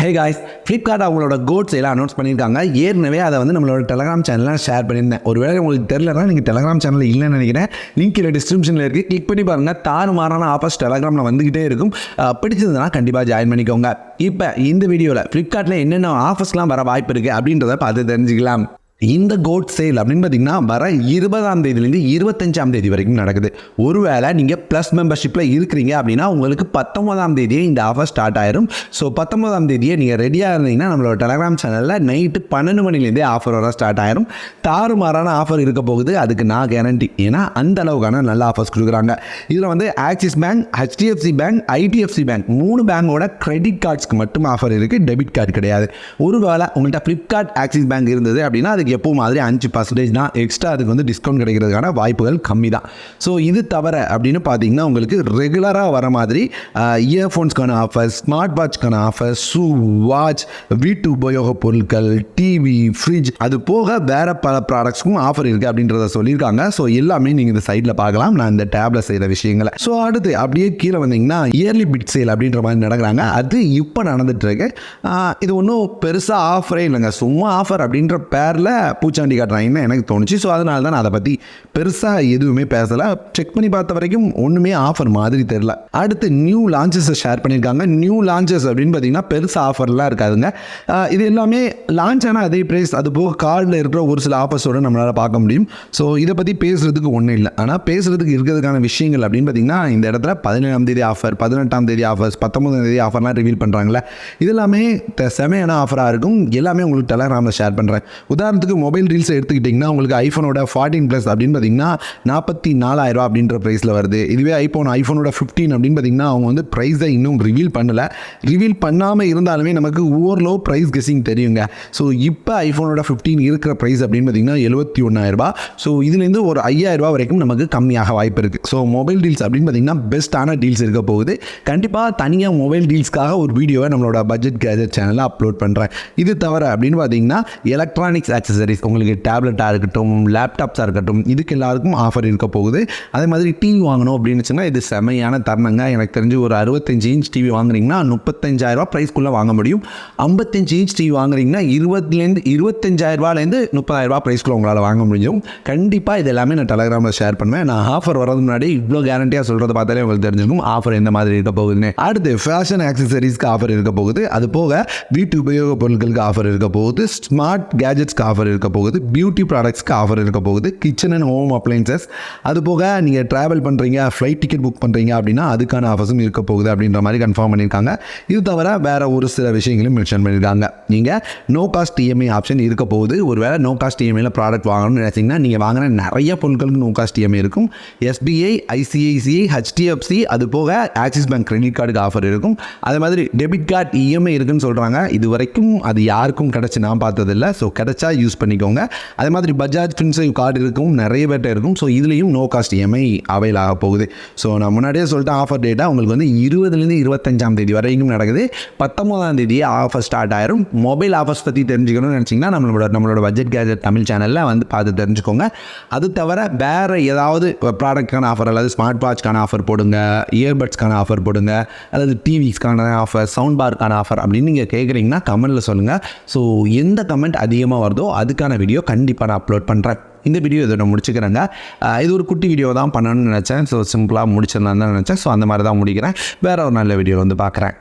ஹே guys Flipkart அவங்களோட quotes எல்லாம் announce பண்ணியிருக்காங்க. ஏற்கனவே அதை வந்து நம்மளோட டெலகிராம் சேனலில் ஷேர் பண்ணியிருந்தேன். ஒருவேளை உங்களுக்கு தெரியலனா நீங்கள் டெலகிராம் சேனலில் இல்லைன்னு நினைக்கிறேன். லிங்க் இல்லை டிஸ்கிரிப்ஷனில் இருக்குது கிளிக் பண்ணி பாருங்கள் தாறு மாறான ஆஃபர்ஸ் டெலகிராமில் வந்துக்கிட்டே இருக்கும். பிடிச்சதுன்னா கண்டிப்பாக ஜாயின் பண்ணிக்கோங்க. இப்போ இந்த வீடியோவில் ஃப்ளிப்கார்ட்டில் என்னென்ன ஆஃபர்ஸ்லாம் வர வாய்ப்பு இருக்குது அப்படின்றத பார்த்து தெரிஞ்சுக்கலாம். இந்த கோட் சேல் அப்படின்னு பார்த்தீங்கன்னா வர இருபதாம் தேதியிலேருந்து இருபத்தஞ்சாம் தேதி வரைக்கும் நடக்குது. ஒருவேளை நீங்கள் ப்ளஸ் மெம்பர்ஷிப்பில் இருக்கிறீங்க அப்படின்னா உங்களுக்கு பத்தொன்பதாம் தேதியே இந்த ஆஃபர் ஸ்டார்ட் ஆயிரும். ஸோ பத்தொன்பதாம் தேதியே நீங்கள் ரெடியாக இருந்தீங்கன்னா நம்மளோட டெலகிராம் சேனலில் நைட்டு பன்னெண்டு மணிலேருந்தே ஆஃபர் வர ஸ்டார்ட் ஆயிரும். தாறுமாறான ஆஃபர் இருக்க போகுது. அதுக்கு நான் கேரண்டி ஏன்னா அந்த அளவுக்கான நல்ல ஆஃபர்ஸ் கொடுக்குறாங்க. இதில் வந்து Axis bank HDFC bank IDFC bank மூணு பேங்கோட கிரெடிட் கார்ட்ஸ்க்கு மட்டும் ஆஃபர் இருக்குது டெபிட் கார்டு கிடையாது. ஒருவேளை உங்கள்கிட்ட ஃப்ளிப்கார்ட் ஆக்சிஸ் பேங்க் இருந்தது அப்படின்னா அதுக்கு எப்போ மாதிரி அஞ்சு பர்சன்டேஜ் தான் எக்ஸ்ட்ரா அதுக்கு வந்து டிஸ்கவுண்ட் கிடைக்கிறதுக்கான வாய்ப்புகள் கம்மி தான் ஸோ இது தவிர அப்படின்னு பார்த்தீங்கன்னா உங்களுக்கு ரெகுலராக வர மாதிரி இயர்ஃபோன்ஸ்க்கான ஆஃபர் ஸ்மார்ட் வாட்ச்க்கான ஆஃபர் ஷூ வாட்ச் வீட்டு உபயோகப் பொருட்கள் டிவி ஃப்ரிட்ஜ் அது போக வேறு பல ப்ராடக்ட்ஸ்க்கும் ஆஃபர் இருக்குது அப்படின்றத சொல்லியிருக்காங்க. ஸோ எல்லாமே நீங்கள் இந்த சைடில் பார்க்கலாம். நான் இந்த டேப்ல செய்கிற விஷயங்களை. ஸோ அடுத்து அப்படியே கீழே வந்தீங்கன்னா இயர்லி பிட் சேல் அப்படின்ற மாதிரி நடக்கிறாங்க. அது இப்போ நடந்துட்டு இருக்கு. இது ஒன்றும் பெருசாக ஆஃபரே இல்லைங்க. சும்மா ஆஃபர் அப்படின்ற பேரில் பூச்சாண்டி காட்டுறாங்கன்னு எனக்கு தோணுச்சு. ஸோ அதனால தான் நான் அதை பற்றி பெருசாக எதுவுமே பேசலை. செக் பண்ணி பார்த்த வரைக்கும் ஒன்றுமே ஆஃபர் மாதிரி தெரில அடுத்து நியூ லான்ச்சஸை ஷேர் பண்ணியிருக்காங்க. நியூ லான்ச்சஸ் அப்படின்னு பார்த்தீங்கன்னா பெருசாக ஆஃபர்லாம் இருக்காதுங்க. இது எல்லாமே லான்ச் ஆனால் அதே ப்ரைஸ் அது போக கார்டில் இருக்கிற ஒரு சில ஆஃபர்ஸோடு நம்மளால் பார்க்க முடியும். ஸோ இதை பற்றி பேசுகிறதுக்கு ஒன்றும் இல்லை. ஆனால் பேசுகிறதுக்கு இருக்கிறதுக்கான விஷயங்கள் அப்படின்னு பார்த்தீங்கன்னா இந்த இடத்துல பதினேழாம் தேதி ஆஃபர் பதினெட்டாம் தேதி ஆஃபர்ஸ் பத்தொம்பதாம் தேதி ஆஃபர்லாம் ரிவீல் பண்ணுறாங்களே இது எல்லாமே செமையான ஆஃபராக இருக்கும். எல்லாமே உங்களுக்கு டெலகிராமில் ஷேர் பண்ணுறேன் உதாரணத்துக்கு மொபைல் ரீல்ஸ் எடுத்துக்கிட்டிங்கன்னா உங்களுக்கு ஐஃபோனோட ஃபார்ட்டின் ப்ளஸ் அப்படின்னு பார்த்தீங்கன்னா நாற்பத்தி நாலாயிரரூவா அப்படின்ற ப்ரைஸில் வருது. இதுவே ஐஃபோன் ஐஃபோனோட ஃபிஃப்டீன் அப்படின்னு பார்த்தீங்கன்னா அவங்க வந்து ப்ரைஸை இன்னும் ரிவீல் பண்ணலை. ரிவீல் பண்ணாமல் இருந்தாலுமே நமக்கு ஓவர்லோ ப்ரைஸ் கெஸிங் தெரியுங்க. ஸோ இப்போ ஐஃபோனோட ஃபிஃப்டீன் இருக்கிற ப்ரைஸ் அப்படின்னு பார்த்தீங்கன்னா எழுபத்தி ஒன்றாயிரரூபா ஸோ இதுலேருந்து ஒரு ஐயாயிரரூபா வரைக்கும் நமக்கு கம்மியாக வாய்ப்பு இருக்குது ஸோ மொபைல் டீல்ஸ் அப்படின்னு பார்த்தீங்கன்னா பெஸ்ட்டான டீல்ஸ் இருக்க போகுது. கண்டிப்பாக தனியாக மொபைல் டீல்ஸ்க்காக ஒரு வீடியோவை நம்மளோட பட்ஜெட் கேஜெட் சேனலில் அப்லோட் பண்ணுறேன் இது தவிர அப்படின்னு பார்த்தீங்கன்னா எலக்ட்ரானிக்ஸ் ஆக்சஸ் அக்சசரிஸ் உங்களுக்கு டேப்லெட்டாக இருக்கட்டும் லேப்டாப்ஸாக இருக்கட்டும் இதுக்கு எல்லாருக்கும் ஆஃபர் இருக்க போகுது. அதே மாதிரி டிவி வாங்கணும் அப்படின்னு சொன்னால் இது செமையான தருணங்க. எனக்கு தெரிஞ்சு ஒரு அறுபத்தஞ்சு இன்ச் டிவி வாங்குறீங்கன்னா முப்பத்தஞ்சாயிரரூபா ப்ரைஸ்க்குள்ளே வாங்க முடியும். ஐம்பத்தஞ்சு இன்ச் டிவி வாங்குறீங்கன்னா இருபதுலேருந்து இருபத்தஞ்சாயிரரூபாலேருந்து முப்பதாயிரரூபா ப்ரைஸ்க்குள்ளே உங்களால் வாங்க முடியும். கண்டிப்பாக இது எல்லாமே நான் டெலகிராமில் ஷேர் பண்ணுவேன். நான் ஆஃபர் வரது முன்னாடி இவ்வளோ கேரண்டியாக சொல்கிறத பார்த்தாலே உங்களுக்கு தெரிஞ்சிருக்கும் ஆஃபர் எந்த மாதிரி இருக்க போகுதுன்னு. அடுத்து ஃபேஷன் ஆக்சசரிஸ்க்கு ஆஃபர் இருக்க போகுது. அது போக வீட்டு உபயோகப் பொருட்களுக்கு ஆஃபர் இருக்க போகுது. ஸ்மார்ட் கேஜெட்ஸ்க்கு ஆஃபர் இருக்க போகுது. பியூட்டி ப்ராடக்ட்ஸ்க்கு ஆஃபர் இருக்க போகுது. கிச்சன் அண்ட் ஹோம் அப்ளைன்சஸ் அது போக நீங்கள் ட்ராவல் பண்ணுறீங்க ஃப்ளைட் டிக்கெட் புக் பண்ணுறீங்க அப்படின்னா அதுக்கான ஆஃபர்ஸும் இருக்க போகுது அப்படின்ற மாதிரி கன்ஃபார்ம் பண்ணியிருக்காங்க. இது தவிர வேற ஒரு சில விஷயங்களும் மென்ஷன் பண்ணியிருக்காங்க. நீங்கள் நோ காஸ்ட் இஎம்ஐ ஆப்ஷன் இருக்க போகுது. ஒரு வேளை நோ காஸ்ட் இஎம்ஐயில் ப்ராடக்ட் வாங்கணும்னு நினைச்சீங்கன்னா நீங்கள் வாங்கின நிறைய பொருட்களுக்கு நோ காஸ்ட் இஎம்ஐ இருக்கும். எஸ்பிஐ ஐசிஐசிஐ ஹெச்டிஎஃப்சி அது போக ஆக்சிஸ் பேங்க் கிரெடிட் கார்டுக்கு ஆஃபர் இருக்கும். அதே மாதிரி டெபிட் கார்டு இஎம்ஐ இருக்குன்னு சொல்கிறாங்க இது வரைக்கும் அது யாருக்கும் கிடச்சி நான் பார்த்ததில்ல. ஸோ கிடைச்சா யூஸ் யூஸ் பண்ணிக்கோங்க. அதே மாதிரி பஜாஜ் ஃபின்சேவ் கார்டு இருக்கும் நிறைய பேர்ட்ட இருக்கும். ஸோ இதுலேயும் நோ காஸ்ட் இஎம்ஐ அவைல் ஆக போகுது. ஸோ நான் முன்னாடியே சொல்லிட்டேன் ஆஃபர் டேட்டா உங்களுக்கு வந்து இருபதுலேருந்து இருபத்தஞ்சாம் தேதி வரைக்கும் நடக்குது. பத்தொம்போதாம் தேதியே ஆஃபர் ஸ்டார்ட் ஆயிரும். மொபைல் ஆஃபர்ஸ் பற்றி தெரிஞ்சுக்கணும்னு நினச்சிங்கன்னா நம்மளோட நம்மளோட பட்ஜெட் கேஜெட் தமிழ் சேனலில் வந்து பார்த்து தெரிஞ்சுக்கோங்க. அது தவிர வேறு ஏதாவது ப்ராடக்ட்கான ஆஃபர் அல்லது ஸ்மார்ட் வாட்ச்க்கான ஆஃபர் போடுங்க இயர்பட்ஸ்க்கான ஆஃபர் போடுங்க அல்லது டிவிஸ்க்கான ஆஃபர் சவுண்ட் பார்க்கான ஆஃபர் அப்படின்னு நீங்கள் கேட்குறீங்கன்னா கமெண்ட்டில் சொல்லுங்கள் ஸோ எந்த கமெண்ட் அதிகமாக வருதோ அதுக்கான வீடியோ கண்டிப்பாக நான் அப்லோட் பண்ணுறேன் இந்த வீடியோ இதோட நான் முடிச்சுக்கிறேங்க இது ஒரு குட்டி வீடியோ தான் பண்ணணும்னு நினச்சேன். ஸோ சிம்பிளாக முடிச்சிடலாம் தான் நினச்சேன். ஸோ அந்த மாதிரி தான் முடிக்கிறேன். வேறு ஒரு நல்ல வீடியோ வந்து பார்க்குறேன்